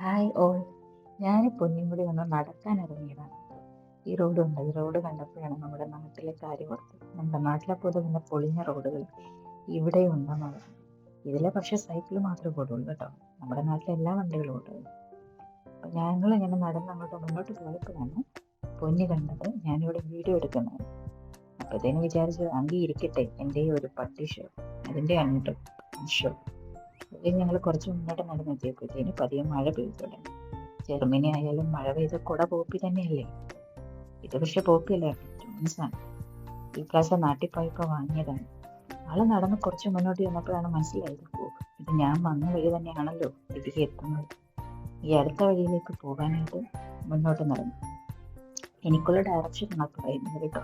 Hi all ഞാൻ പൊന്നും കൂടി ഒന്ന് നടക്കാൻ ഇറങ്ങിയതാണ്. ഈ റോഡ് ഉണ്ട്. ഈ റോഡ് കണ്ടപ്പോഴാണ് നമ്മുടെ നാട്ടിലെ കാര്യം ഓർത്തത്. നമ്മുടെ നാട്ടിലെ പോലെ തന്നെ പൊളിഞ്ഞ റോഡുകൾ ഇവിടെ ഉണ്ടെന്നാണ് ഇതിലെ പക്ഷേ സൈക്കിൾ മാത്രമേ പോടുള്ളൂ കേട്ടോ. നമ്മുടെ നാട്ടിലെ എല്ലാ വണ്ടികളും ഉണ്ട്. അപ്പം ഞങ്ങൾ ഇങ്ങനെ നടന്ന് അങ്ങോട്ട് മുന്നോട്ട് പോയപ്പോഴാണ് പൊന്നി കണ്ടത് ഞാനിവിടെ വീഡിയോ എടുക്കുന്നത്. അപ്പോഴത്തേനും വിചാരിച്ചത് അങ്കി ഇരിക്കട്ടെ എന്റെ ഒരു പട്ടി ഷോ അതിന്റെ അങ്ങോട്ട് ഷോ ഇത് ഞങ്ങൾ കുറച്ച് മുന്നോട്ട് നടന്നെത്തിയപ്പോഴത്തേന് പതിയെ മഴ പെയ്തു തുടങ്ങി. ജർമ്മനി ആയാലും മഴ പെയ്ത കുട പോപ്പി തന്നെയല്ലേ? ഇത് പക്ഷെ പോപ്പിയല്ല ജോൺസാണ് ഈ നാട്ടിൽ പോയപ്പോൾ വാങ്ങിയതാണ്. ആൾ നടന്ന് കുറച്ച് മുന്നോട്ട് ചെന്നപ്പോഴാണ് മനസ്സിലായത് ഇത് ഞാൻ വന്ന വഴി തന്നെയാണല്ലോ ഇതിലേക്ക് എത്തുന്നത്. ഈ അടുത്ത വഴിയിലേക്ക് പോകാനായിട്ട് മുന്നോട്ട് നടന്നു. എനിക്കുള്ള ഡയറക്ഷൻ പറയുന്നത് കേട്ടോ.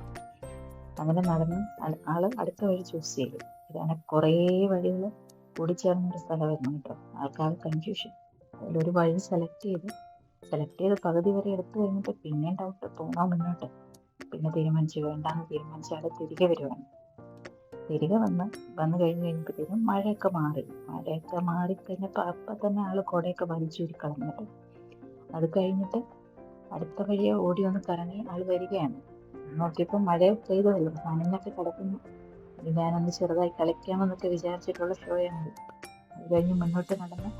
അങ്ങനെ നടന്ന് ആൾ അടുത്ത വഴി ചൂസ് ചെയ്തു. ഇതാണ് കുറേ വഴികൾ കൂടിച്ചേർന്ന ഒരു സ്ഥലമായിരുന്നു കേട്ടോ. ആൾക്കാർ കൺഫ്യൂഷൻ ഒരു വഴി സെലക്ട് ചെയ്ത് സെലക്ട് ചെയ്ത് പകുതി വരെ എടുത്തു കഴിഞ്ഞിട്ട് പിന്നെ ഡൗട്ട് തോന്നാൻ മുന്നോട്ട്. പിന്നെ തീരുമാനിച്ചു വേണ്ടാന്ന് തീരുമാനിച്ചാൽ തിരികെ വരുവാണ്. തിരികെ വന്ന് വന്നു കഴിഞ്ഞ് കഴിഞ്ഞപ്പോഴത്തേക്കും മഴയൊക്കെ മാറി. മഴയൊക്കെ മാറിക്കഴിഞ്ഞപ്പോൾ അപ്പം തന്നെ ആൾ കുടയൊക്കെ വലിച്ചൂരി കളഞ്ഞിട്ട് അത് കഴിഞ്ഞിട്ട് അടുത്ത വഴിയെ ഓടി ഒന്ന് കറങ്ങി ആൾ വരികയാണ്. നോക്കിയപ്പോൾ മഴ പെയ്തതല്ലോ? നനഞ്ഞൊക്കെ കിടക്കുന്നു. ഇത് ഞാനൊന്ന് ചെറുതായി കളിക്കാമെന്നൊക്കെ വിചാരിച്ചിട്ടുള്ള ഷോയാണ് അത് കഴിഞ്ഞ് മുന്നോട്ട് നടന്ന്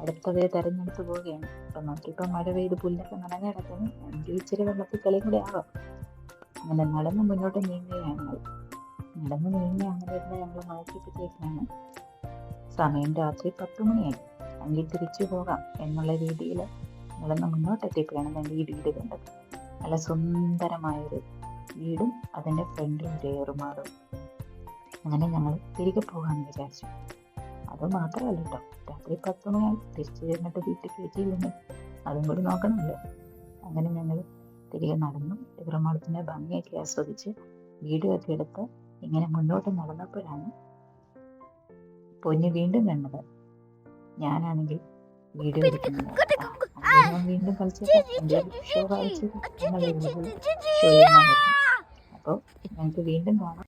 അടുത്തതേ തെരഞ്ഞെടുത്ത് പോവുകയാണ്. അപ്പം നോക്കിയപ്പോൾ മഴ പെയ്ത് പുല്ലൊക്കെ നനഞ്ഞ കിടക്കുന്നു. എങ്കിൽ ഇച്ചിരി വെള്ളത്തിൽ കളി കൂടെ ആവാം. അങ്ങനെ നടന്ന് മുന്നോട്ട് നീങ്ങുകയാണ് നടന്ന് നീങ്ങി അങ്ങനെ ഇരുന്ന് ഞങ്ങൾ നോക്കിയപ്പോഴത്തേക്കാണ് സമയം രാത്രി പത്ത് മണിയായി. എങ്കിൽ തിരിച്ചു പോകാം എന്നുള്ള രീതിയിൽ നടന്ന് മുന്നോട്ടെത്തിയപ്പോഴാണ് എന്റെ ഈ വീട് കണ്ടത്. നല്ല സുന്ദരമായൊരു വീടും അതിന്റെ ഫ്രണ്ടിൽ ഒരു ഏറുമാറും അങ്ങനെ ഞങ്ങൾ തിരികെ പോകാമെന്ന് വിചാരിച്ചു. അത് മാത്രമല്ല കേട്ടോ രാത്രി പത്ത് മണിയായി. തിരിച്ചു ചെന്നിട്ട് വീട്ടിൽ കയറ്റിയില്ലെങ്കിൽ അതും കൂടി നോക്കണമല്ലോ. അങ്ങനെ ഞങ്ങൾ തിരികെ നടന്നു. ഇബ്രമാളത്തിന്റെ ഭംഗിയൊക്കെ ആസ്വദിച്ച് വീഡിയോ ഒക്കെ എടുത്ത് ഇങ്ങനെ മുന്നോട്ട് നടന്നപ്പോഴാണ് പൊന്നു വീണ്ടും കണ്ടത്. ഞാനാണെങ്കിൽ വീഡിയോ എടുക്കുന്നത് വീണ്ടും ഷോ രീതിയിൽ അപ്പോൾ ഞങ്ങൾക്ക് വീണ്ടും കാണാം.